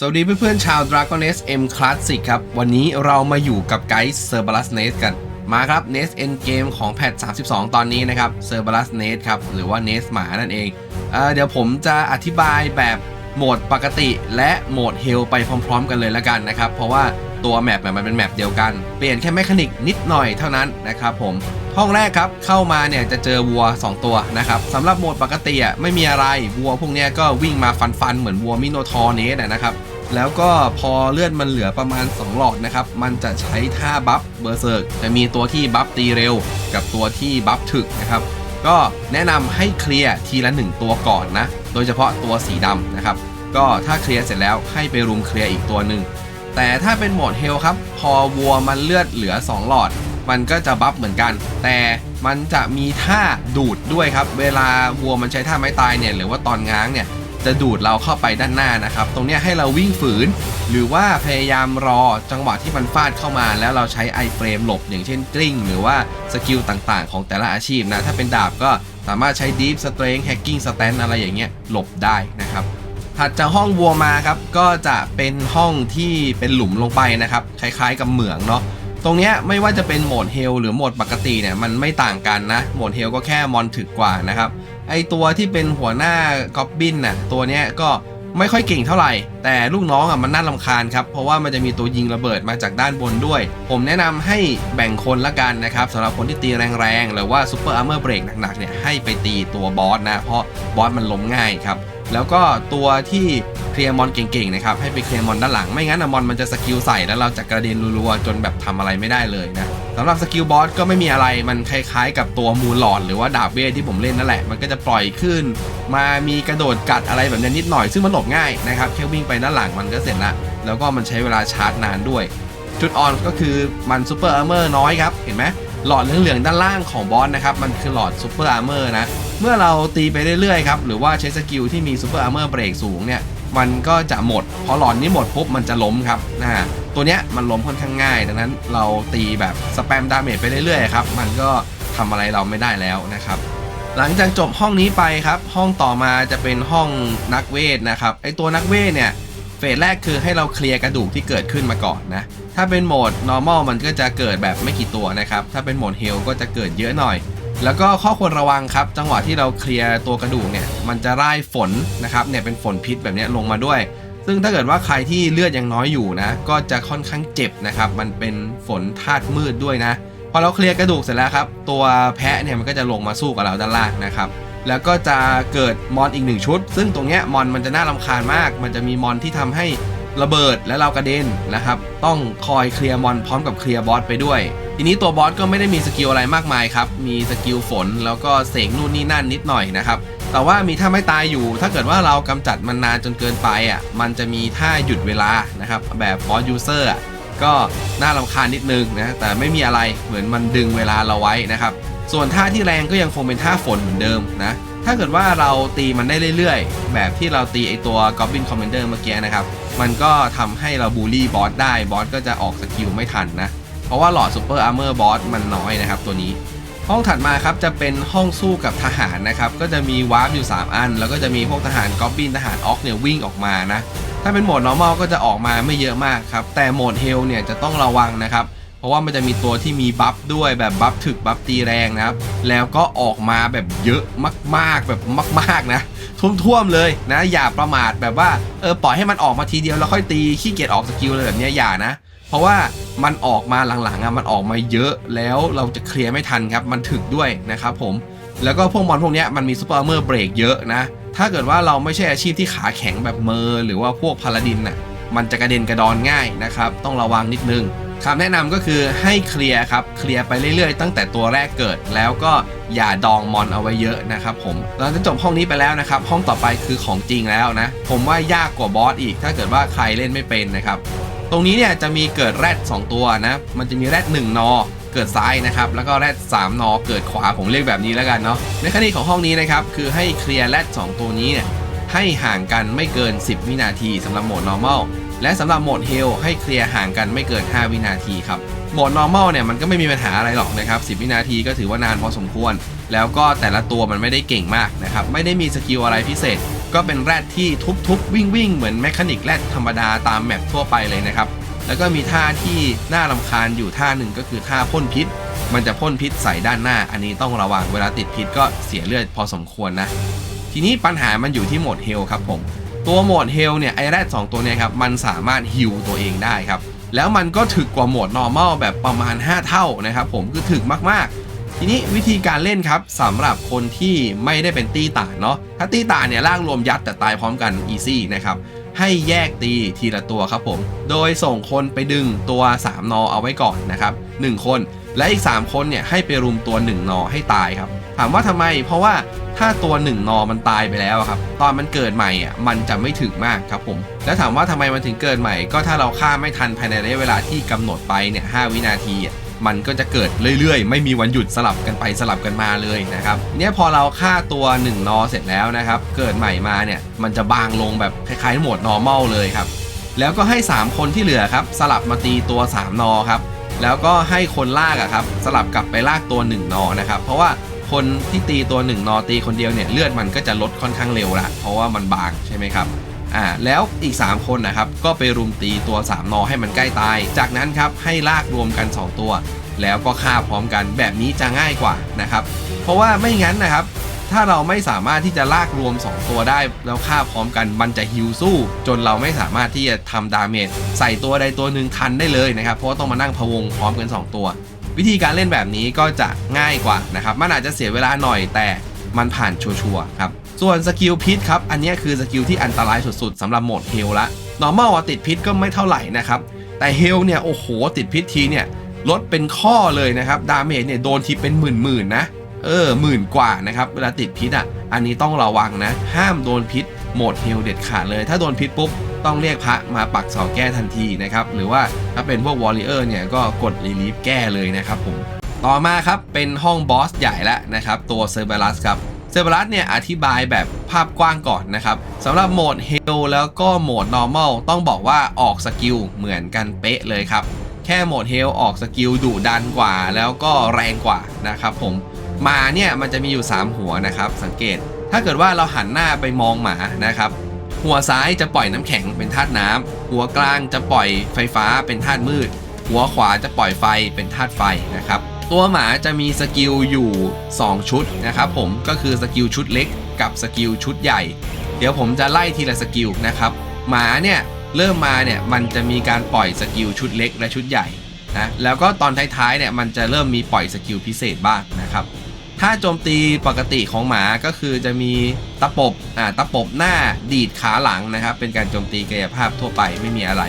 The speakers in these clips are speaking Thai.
สวัสดีเพื่อนๆชาว Dragon Nest M Classic ครับ วันนี้เรามาอยู่กับไกด์ Cerberus Nest กัน มาครับ Nest End Game ของแพท 32 ตอนนี้นะครับ Cerberus Nest ครับ หรือว่า Nest หมานั่นเองเอเดี๋ยวผมจะอธิบายแบบ โหมดปกติและโหมด Hell ไปพร้อม ๆ กันเลยละกันนะครับ เพราะว่าตัวแมปมันเป็นแมปเดียวกัน เปลี่ยนแค่แมคานิกนิดหน่อยเท่านั้นนะครับผมห้องแรกครับเข้ามาเนี่ยจะเจอวัว 2 ตัวนะครับสำหรับโหมดปกติอะไม่มีอะไรวัวพวกนี้ก็วิ่งมาฟันๆเหมือนวัวมิโนทอร์เนสนะครับแล้วก็พอเลือดมันเหลือประมาณ 2 หลอดนะครับ มันจะใช้ท่าบัฟเบอร์เซิร์กจะมีตัวที่บัฟตีเร็ว กับตัวที่บัฟถึกนะครับ ก็แนะนำให้เคลียร์ทีละ 1 ตัวก่อนนะ โดยเฉพาะตัวสีดำนะครับ ก็ถ้าเคลียร์เสร็จแล้วให้ไปรุมเคลียร์อีกตัวหนึ่งแต่ถ้าเป็นโหมดเฮลครับ พอวัวมันเลือดเหลือ 2 หลอด มันก็จะบัฟเหมือนกัน แต่มันจะมีท่าดูดด้วยครับ เวลาวัวมันใช้ท่าไม้ตายเนี่ยหรือว่าตอนง้างเนี่ย จะดูดเราเข้าไปด้านหน้านะครับ ตรงนี้ให้เราวิ่งฝืน หรือว่าพยายามรอจังหวะที่มันฟาดเข้ามา แล้วเราใช้ไอเฟรมหลบอย่างเช่นกลิ้ง หรือว่าสกิลต่างๆ ของแต่ละอาชีพนะ ถ้าเป็นดาบก็สามารถใช้ Deep Strength Hacking Stand อะไรอย่างเงี้ยหลบได้นะครับถัดจากห้องวัวมาครับก็จะเป็นห้องที่เป็นหลุมลงไปนะครับคล้ายๆกับเหมืองเนาะตรงนี้ไม่ว่าจะเป็นโหมดเฮลหรือโหมดปกติเนี่ยมันไม่ต่างกันนะโหมดเฮลก็แค่มอนถึกกว่านะครับ ไอตัวที่เป็นหัวหน้ากอบบินน่ะตัวเนี้ยก็ไม่ค่อยเก่งเท่าไหร่ แต่ลูกน้องอะมันน่าลำคาญครับ เพราะว่ามันจะมีตัวยิงระเบิดมาจากด้านบนด้วย ผมแนะนำให้แบ่งคนละกันนะครับสำหรับคนที่ตีแรงๆ หรือว่าซูเปอร์อาร์เมอร์เบรกหนักๆเนี่ยให้ไปตีตัวบอสนะ เพราะบอสมันล้มง่ายครับ แล้วก็ตัวที่เคลียร์มอนเก่งๆนะครับให้ไปเคลียร์มอนด้านหลังไม่งั้นอะมอนมันจะสกิลใส่แล้วเราจะกระเด็นรัวๆจนแบบทำอะไรไม่ได้เลยนะสำหรับสกิลบอสก็ไม่มีอะไรมันคล้ายๆ กับตัวมูลหลอดหรือว่าดาบเวทที่ผมเล่นนั่นแหละมันก็จะปล่อยขึ้น มามีกระโดดกัดอะไรแบบนี้นิดหน่อยซึ่งมันหลบง่ายนะครับแค่วิ่งไปด้านหลังมันก็เสร็จละแล้วก็มันใช้เวลาชาร์จนานด้วย จุดอ่อนก็คือมันซูเปอร์อาร์เมอร์น้อยครับ เห็นไหมหลอดเหลืองๆด้านล่างของบอสนะครับ มันคือหลอดซูเปอร์อาร์เมอร์นะ เมื่อเราตีไปเรื่อยๆครับ หรือว่าใช้สกิลที่มีซูเปอร์อาร์เมอร์เบรกสูงเนี่ย มันก็จะหมด พอหลอดนี้หมดปุ๊บมันจะล้มครับนะตัวเนี้ยมันล้มค่อนข้างง่าย ดังนั้นเราตีแบบสแปมดาเมจไปเรื่อยๆครับ มันก็ทำอะไรเราไม่ได้แล้วนะครับหลังจากจบห้องนี้ไปครับ ห้องต่อมาจะเป็นห้องนักเวทนะครับไอตัวนักเวทเนี่ย เฟสแรกคือให้เราเคลียร์กระดูกที่เกิดขึ้นมาก่อนนะ ถ้าเป็นโหมด normal มันก็จะเกิดแบบไม่กี่ตัวนะครับ ถ้าเป็นโหมด hell ก็จะเกิดเยอะหน่อย แล้วก็ข้อควรระวังครับ จังหวะที่เราเคลียร์ตัวกระดูกเนี่ย มันจะร่ายฝนนะครับ เนี่ยเป็นฝนพิษแบบนี้ลงมาด้วย ซึ่งถ้าเกิดว่าใครที่เลือดยังน้อยอยู่นะ ก็จะค่อนข้างเจ็บนะครับ มันเป็นฝนธาตุมืดด้วยนะ พอเราเคลียร์กระดูกเสร็จแล้วครับ ตัวแพะเนี่ยมันก็จะลงมาสู้กับเราด้านล่างนะครับ แล้วก็จะเกิดมอนอีกหนึ่งชุด ซึ่งตรงเนี้ยมอนมันจะน่ารำคาญมาก มันจะมีมอนที่ทำให้ระเบิดและเรากระเด็นนะครับ ต้องคอยเคลียร์มอนพร้อมกับเคลียร์บอสไปด้วย ทีนี้ตัวบอสก็ไม่ได้มีสกิลอะไรมากมายครับ มีสกิลฝนแล้วก็เสกนู่นนี่นั่นนิดหน่อยนะครับ แต่ว่ามีท่าไม่ตายอยู่ ถ้าเกิดว่าเรากำจัดมันนานจนเกินไปอะ มันจะมีท่าหยุดเวลานะครับ แบบบอสยูเซอร์ก็น่ารำคาญนิดนึงนะ แต่ไม่มีอะไรเหมือนมันดึงเวลาเราไว้นะครับ ส่วนท่าที่แรงก็ยังคงเป็นท่าฝนเหมือนเดิมนะ ถ้าเกิดว่าเราตีมันได้เรื่อยๆ แบบที่เราตีไอตัว Goblin Commander เมื่อกี้นะครับ มันก็ทำให้เราบูลลี่บอสได้ บอสก็จะออกสกิลไม่ทันนะ เพราะว่าหลอด Super Armor บอสมันน้อยนะครับตัวนี้ ห้องถัดมาครับจะเป็นห้องสู้กับทหารนะครับ ก็จะมีวาร์ปอยู่ 3 อัน แล้วก็จะมีพวกทหารกอบบินทหารออกเนี่ยวิ่งออกมานะ ถ้าเป็นโหมด normal ก็จะออกมาไม่เยอะมากครับ แต่โหมด hell เนี่ยจะต้องระวังนะครับ ราะว่ามันจะมีตัวที่มีบัฟด้วยแบบบัฟถึกบัฟตีแรงนะครับ แล้วก็ออกมาแบบเยอะมากๆแบบมาก ๆนะท่วมๆเลยนะ อย่าประมาทแบบว่าเออปล่อยให้มันออกมาทีเดียวแล้วค่อยตีขี้เกียจออกสกิลเลยแบบนี้อย่านะ เพราะว่ามันออกมาหลังๆอะมันออกมาเยอะแล้วเราจะเคลียร์ไม่ทันครับ มันถึกด้วยนะครับผมแล้วก็พวกมอนพวกนี้มันมีซูเปอร์เมอร์เบรกเยอะนะ ถ้าเกิดว่าเราไม่ใช่อาชีพที่ขาแข็งแบบเมอร์หรือว่าพวกพาลาดินน่ะมันจะกระเด็นกระดอนง่ายนะครับ ต้องระวังนิดนึง คำแนะนำก็คือให้เคลียร์ครับเคลียร์ไปเรื่อยๆ ตั้งแต่ตัวแรกเกิดแล้วก็อย่าดองมอนเอาไว้เยอะนะครับผมหลังจากจบห้องนี้ไปแล้วนะครับ ห้องต่อไปคือของจริงแล้วนะ ผมว่ายากกว่าบอสอีก ถ้าเกิดว่าใครเล่นไม่เป็นนะครับตรงนี้เนี่ยจะมีเกิดแรด 2 ตัวนะ มันจะมีแรด 1 นอ เกิดซ้ายนะครับ แล้วก็แรด 3 นอ เกิดขวา ผมเรียกแบบนี้แล้วกันเนาะในคดีของห้องนี้นะครับ คือให้เคลียร์แรด 2 ตัวนี้เนี่ยให้ห่างกันไม่เกิน 10 วินาทีสำหรับโหมด normal และสำหรับโหมด hell ให้เคลียร์ห่างกันไม่เกิน 5 วินาทีครับ โหมด normal เนี่ยมันก็ไม่มีปัญหาอะไรหรอกนะครับ 10 วินาทีก็ถือว่านานพอสมควร แล้วก็แต่ละตัวมันไม่ได้เก่งมากนะครับ ไม่ได้มีสกิลอะไรพิเศษ ก็เป็นแรดที่ทุบๆ วิ่งๆ เหมือนแมคานิกแรดธรรมดาตามแมปทั่วไปเลยนะครับ แล้วก็มีท่าที่น่ารำคาญอยู่ท่าหนึ่งก็คือท่าพ่นพิษ มันจะพ่นพิษใส่ด้านหน้า อันนี้ต้องระวังเวลาติดพิษก็เสียเลือดพอสมควรนะ ทีนี้ปัญหามันอยู่ที่โหมดเฮลครับผม ตัวโหมดเฮลเนี่ยไอแรด2ตัวเนี่ยครับมันสามารถฮิวตัวเองได้ครับแล้วมันก็ถึกกว่าโหมด normal แบบประมาณ 5 เท่านะครับผมคือถึกมากๆ ทีนี้วิธีการเล่นครับสำหรับคนที่ไม่ได้เป็นตีต่าเนาะถ้าตีต่าเนี่ยล่างรวมยัดแต่ตายพร้อมกัน easy นะครับให้แยกตีทีละตัวครับผม โดยส่งคนไปดึงตัว 3 นอเอาไว้ก่อนนะครับ 1 คน และอีก 3 คนเนี่ยให้ไปรุมตัว 1 นอให้ตายครับ ถามว่าทำไม เพราะว่าถ้าตัว 1 นอมันตายไปแล้วครับ ตอนมันเกิดใหม่อะมันจะไม่ถึงมากครับผม แล้วถามว่าทำไมมันถึงเกิดใหม่ ก็ถ้าเราฆ่าไม่ทันภายในระยะเวลาที่กำหนดไปเนี่ย5วินาทีอะมันก็จะเกิดเรื่อยๆ ไม่มีวันหยุดสลับกันไปสลับกันมาเลยนะครับเนี่ยพอเราฆ่าตัว 1 นอเสร็จแล้วนะครับ เกิดใหม่มาเนี่ยมันจะบางลงแบบคล้ายๆโหมด normal เลยครับ แล้วก็ให้ 3 คนที่เหลือครับ สลับมาตีตัว 3 นอครับ แล้วก็ให้คนลากอะครับสลับกลับไปลากตัว 1 นอนะครับ เพราะว่าคนที่ตีตัว 1 นอตีคนเดียวเนี่ยเลือดมันก็จะลดค่อนข้างเร็วละเพราะว่ามันบางใช่ไหมครับอ่าแล้วอีก 3 คนนะครับก็ไปรุมตีตัว 3 นอให้มันใกล้ตาย จากนั้นครับให้ลากรวมกัน 2 ตัว แล้วก็ฆ่าพร้อมกันแบบนี้จะง่ายกว่านะครับ เพราะว่าไม่งั้นนะครับ ถ้าเราไม่สามารถที่จะลากรวม 2 ตัวได้ แล้วฆ่าพร้อมกันมันจะฮิวสู้ จนเราไม่สามารถที่จะทำดาเมจใส่ตัวใดตัวหนึ่งทันได้เลยนะครับ เพราะว่าต้องมานั่งพะวงพร้อมกัน 2 ตัว วิธีการเล่นแบบนี้ก็จะง่ายกว่านะครับมันอาจจะเสียเวลาหน่อยแต่มันผ่านชัวร์ๆครับส่วนสกิลพิษครับ อันนี้คือสกิลที่อันตรายสุดๆสำหรับโหมดเฮลละ normal อะติดพิษก็ไม่เท่าไหร่นะครับ แต่เฮลเนี่ย โอ้โห ติดพิษทีเนี่ย ลดเป็นข้อเลยนะครับ ดาเมจเนี่ย โดนทีเป็นหมื่นๆนะ เออหมื่นกว่านะครับเวลาติดพิษอะอันนี้ต้องระวังนะ ห้ามโดนพิษโหมดเฮลเด็ดขาดเลย ถ้าโดนพิษปุ๊บต้องเรียกพระมาปักเสาแก้ทันทีนะครับหรือว่าถ้าเป็นพวกวอลเลเยอร์เนี่ยก็กดรีลีฟแก้เลยนะครับผมต่อมาครับเป็นห้องบอสใหญ่แล้วนะครับตัวเซอร์เบลัสครับเซอร์เบลัสเนี่ยอธิบายแบบภาพกว้างก่อนนะครับสำหรับโหมดเฮลแล้วก็โหมด normal ต้องบอกว่าออกสกิลเหมือนกันเป๊ะเลยครับแค่โหมดเฮลออกสกิลดุดันกว่า แล้วก็แรงกว่านะครับผม หมาเนี่ยมันจะมีอยู่ 3 หัวนะครับ สังเกต ถ้าเกิดว่าเราหันหน้าไปมองหมานะครับ หัวซ้ายจะปล่อยน้ำแข็งเป็นธาตุน้ำหัวกลางจะปล่อยไฟฟ้าเป็นธาตุมืด หัวขวาจะปล่อยไฟเป็นธาตุไฟนะครับ ตัวหมาจะมีสกิลอยู่ 2 ชุดนะครับผมก็คือสกิลชุดเล็กกับสกิลชุดใหญ่ เดี๋ยวผมจะไล่ทีละสกิลนะครับ หมาเนี่ยเริ่มมาเนี่ยมันจะมีการปล่อยสกิลชุดเล็กและชุดใหญ่นะแล้วก็ตอนท้ายๆเนี่ยมันจะเริ่มมีปล่อยสกิลพิเศษบ้างนะครับ ถ้าโจมตีปกติของหมาก็คือจะมีตะปบอ่าตะปบหน้าดีดขาหลังนะครับ เป็นการโจมตีกายภาพทั่วไปไม่มีอะไร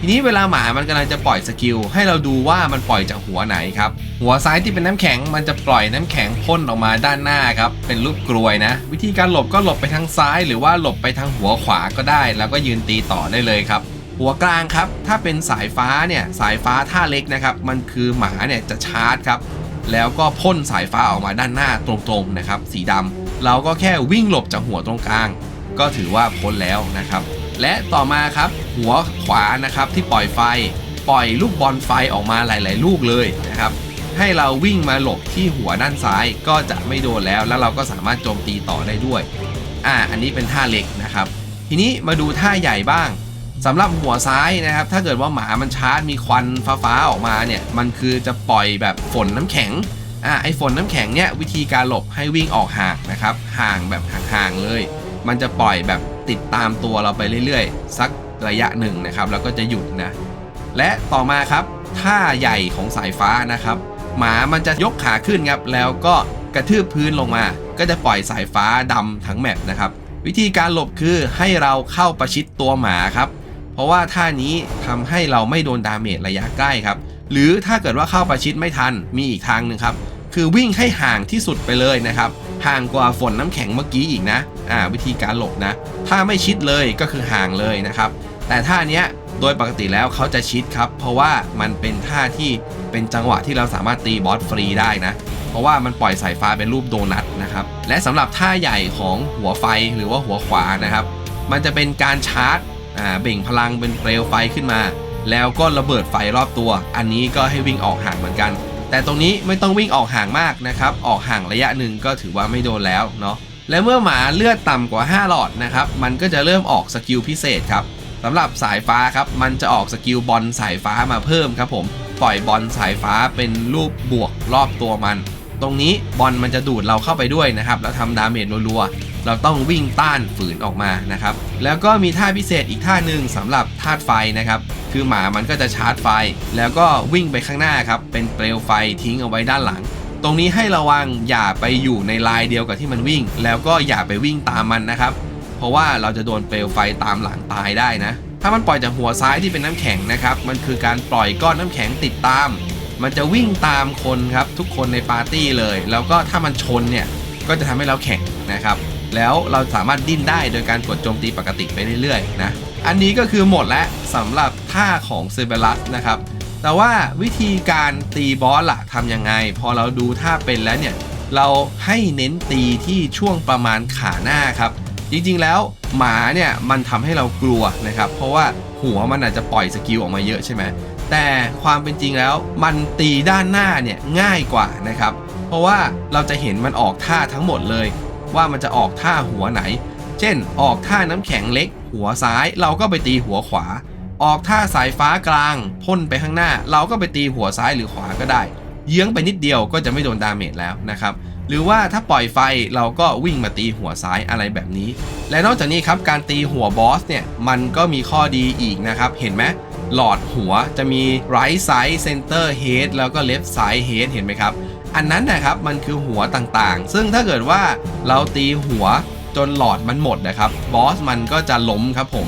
ทีนี้เวลาหมามันกำลังจะปล่อยสกิล ให้เราดูว่ามันปล่อยจากหัวไหนครับ หัวซ้ายที่เป็นน้ำแข็งมันจะปล่อยน้ำแข็งพ่นออกมาด้านหน้าครับ เป็นรูปกรวยนะ วิธีการหลบก็หลบไปทางซ้าย หรือว่าหลบไปทางหัวขวาก็ได้ แล้วก็ยืนตีต่อได้เลยครับหัวกลางครับ ถ้าเป็นสายฟ้าเนี่ย สายฟ้าท่าเล็กนะครับ มันคือหมาเนี่ยจะชาร์จครับ แล้วก็พ่นสายฟ้าออกมาด้านหน้าตรงๆนะครับ สีดำเราก็แค่วิ่งหลบจากหัวตรงกลาง ก็ถือว่าพ้นแล้วนะครับ และต่อมาครับหัวขวานะครับที่ปล่อยไฟ ปล่อยลูกบอลไฟออกมาหลาย ๆ ลูกเลยนะครับให้เราวิ่งมาหลบที่หัวด้านซ้ายก็จะไม่โดนแล้ว แล้วเราก็สามารถโจมตีต่อได้ด้วย อ่า อันนี้เป็นท่าเล็กนะครับ ทีนี้มาดูท่าใหญ่บ้าง สำหรับหัวซ้ายนะครับ ถ้าเกิดว่าหมามันชาร์จมีควันฟ้าๆออกมาเนี่ย มันคือจะปล่อยแบบฝนน้ำแข็งอ่าไอฝนน้ำแข็งเนี่ยวิธีการหลบให้วิ่งออกห่างนะครับ ห่างแบบห่างๆเลย มันจะปล่อยแบบติดตามตัวเราไปเรื่อยๆ สักระยะหนึ่งนะครับ แล้วก็จะหยุดนะ และต่อมาครับท่าใหญ่ของสายฟ้านะครับ หมามันจะยกขาขึ้นครับแล้วก็กระทืบพื้นลงมา ก็จะปล่อยสายฟ้าดำทั้งแมปนะครับ วิธีการหลบคือให้เราเข้าประชิดตัวหมาครับ เพราะว่าท่านี้ทำให้เราไม่โดนดาเมจระยะใกล้ครับ หรือถ้าเกิดว่าเข้าประชิดไม่ทันมีอีกทางหนึ่งครับคือวิ่งให้ห่างที่สุดไปเลยนะครับ ห่างกว่าฝนน้ำแข็งเมื่อกี้อีกนะ อ่า วิธีการหลบนะ ถ้าไม่ชิดเลยก็คือห่างเลยนะครับ แต่ท่าเนี้ยโดยปกติแล้วเขาจะชิดครับ เพราะว่ามันเป็นท่าที่เป็นจังหวะที่เราสามารถตีบอสฟรีได้นะ เพราะว่ามันปล่อยสายฟ้าเป็นรูปโดนัทนะครับ และสำหรับท่าใหญ่ของหัวไฟหรือว่าหัวขวานะครับ มันจะเป็นการชาร์จ อ่าเบ่งพลังเป็นเปลวไฟขึ้นมา แล้วก็ระเบิดไฟรอบตัว อันนี้ก็ให้วิ่งออกห่างเหมือนกัน แต่ตรงนี้ไม่ต้องวิ่งออกห่างมากนะครับ ออกห่างระยะหนึ่งก็ถือว่าไม่โดนแล้วเนาะและเมื่อหมาเลือดต่ำกว่า 5 หลอดนะครับมันก็จะเริ่มออกสกิลพิเศษครับสำหรับสายฟ้าครับมันจะออกสกิลบอลสายฟ้ามาเพิ่มครับผมปล่อยบอลสายฟ้าเป็นรูปบวกรอบตัวมัน ตรงนี้บอลมันจะดูดเราเข้าไปด้วยนะครับแล้วทำดาเมจรัวๆเราต้องวิ่งต้านฝืนออกมานะครับแล้วก็มีท่าพิเศษอีกท่าหนึ่งสำหรับธาตุไฟนะครับคือหมามันก็จะชาร์จไฟ แล้วก็วิ่งไปข้างหน้าครับเป็นเปลวไฟทิ้งเอาไว้ด้านหลัง ตรงนี้ให้ระวังอย่าไปอยู่ในลายเดียวกับที่มันวิ่ง แล้วก็อย่าไปวิ่งตามมันนะครับ เพราะว่าเราจะโดนเปลวไฟตามหลังตายได้นะถ้ามันปล่อยจากหัวซ้ายที่เป็นน้ำแข็งนะครับ มันคือการปล่อยก้อนน้ำแข็งติดตาม มันจะวิ่งตามคนครับทุกคนในปาร์ตี้เลย แล้วก็ถ้ามันชนเนี่ยก็จะทำให้เราแข็งนะครับ แล้วเราสามารถดิ้นได้โดยการกดโจมตีปกติไปเรื่อยๆนะอันนี้ก็คือหมดแล้วสำหรับท่าของเซเบรัสนะครับแต่ว่าวิธีการตีบอสล่ะทำยังไง พอเราดูท่าเป็นแล้วเนี่ยเราให้เน้นตีที่ช่วงประมาณขาหน้าครับ จริงๆแล้วหมาเนี่ยมันทำให้เรากลัวนะครับ เพราะว่าหัวมันอาจจะปล่อยสกิลออกมาเยอะใช่ไหม แต่ความเป็นจริงแล้วมันตีด้านหน้าเนี่ยง่ายกว่านะครับ เพราะว่าเราจะเห็นมันออกท่าทั้งหมดเลย ว่ามันจะออกท่าหัวไหน เช่น ออกท่าน้ำแข็งเล็ก หัวซ้ายเราก็ไปตีหัวขวา ออกท่าสายฟ้ากลางพ่นไปข้างหน้า เราก็ไปตีหัวซ้ายหรือขวาก็ได้ เยื้องไปนิดเดียวก็จะไม่โดนดาเมจแล้วนะครับหรือว่าถ้าปล่อยไฟเราก็วิ่งมาตีหัวซ้ายอะไรแบบนี้ และนอกจากนี้ครับการตีหัวบอสเนี่ยมันก็มีข้อดีอีกนะครับ เห็นไหม หลอดหัวจะมี right side center head แล้วก็ left side head เห็นไหมครับ อันนั้นนะครับมันคือหัวต่างๆ ซึ่งถ้าเกิดว่าเราตีหัวจนหลอดมันหมดนะครับบอสมันก็จะล้มครับผม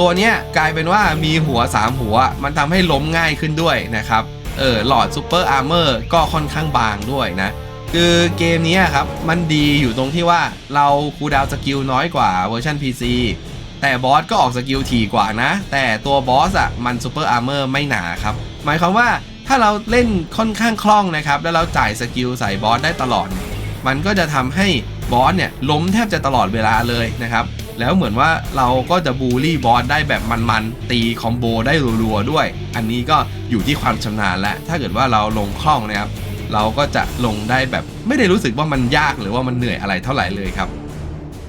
ตัวเนี้ยกลายเป็นว่ามีหัว 3 หัว มันทำให้ล้มง่ายขึ้นด้วยนะครับเออหลอดซูเปอร์อาร์เมอร์ก็ค่อนข้างบางด้วยนะคือเกมนี้ครับ มันดีอยู่ตรงที่ว่าเราคูดาวสกิลน้อยกว่าเวอร์ชัน PC แต่บอสก็ออกสกิลถี่กว่านะ แต่ตัวบอสอะมันซูเปอร์อาร์เมอร์ไม่หนาครับ หมายความว่าถ้าเราเล่นค่อนข้างคล่องนะครับ แล้วเราจ่ายสกิลใส่บอสได้ตลอด มันก็จะทำให้บอสเนี่ยล้มแทบจะตลอดเวลาเลยนะครับ แล้วเหมือนว่าเราก็จะบูลลี่บอสได้แบบมันๆ ตีคอมโบได้รัวๆด้วย อันนี้ก็อยู่ที่ความชำนาญและถ้าเกิดว่าเราลงคล่องนะครับ เราก็จะลงได้แบบไม่ได้รู้สึกว่ามันยากหรือว่ามันเหนื่อยอะไรเท่าไหร่เลยครับ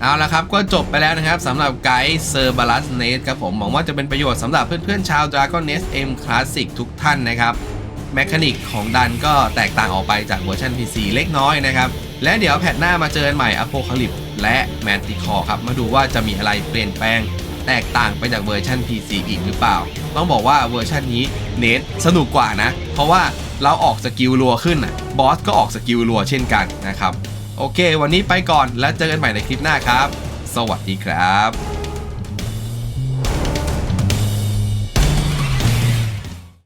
เอาละครับก็จบไปแล้วนะครับสำหรับไกด์เซอร์บาลัสเนสครับผมหวังว่าจะเป็นประโยชน์สำหรับเพื่อนๆชาว Dragon Nest M Classic ทุกท่านนะครับแมคานิกของดันก็แตกต่างออกไปจากเวอร์ชัน PC เล็กน้อยนะครับ และเดี๋ยวแพทหน้ามาเจอกันใหม่ Apocalypse และ Manticore ครับ มาดูว่าจะมีอะไรเปลี่ยนแปลง แตกต่างไปจากเวอร์ชัน PC อีกหรือเปล่า ต้องบอกว่าเวอร์ชันนี้เนทสนุกกว่านะ เพราะว่าเราออกสกิลรัวขึ้นบอสก็ออกสกิลรัวเช่นกันนะครับ โอเค วันนี้ไปก่อนแล้วเจอกันใหม่ในคลิปหน้าครับ สวัสดีครับ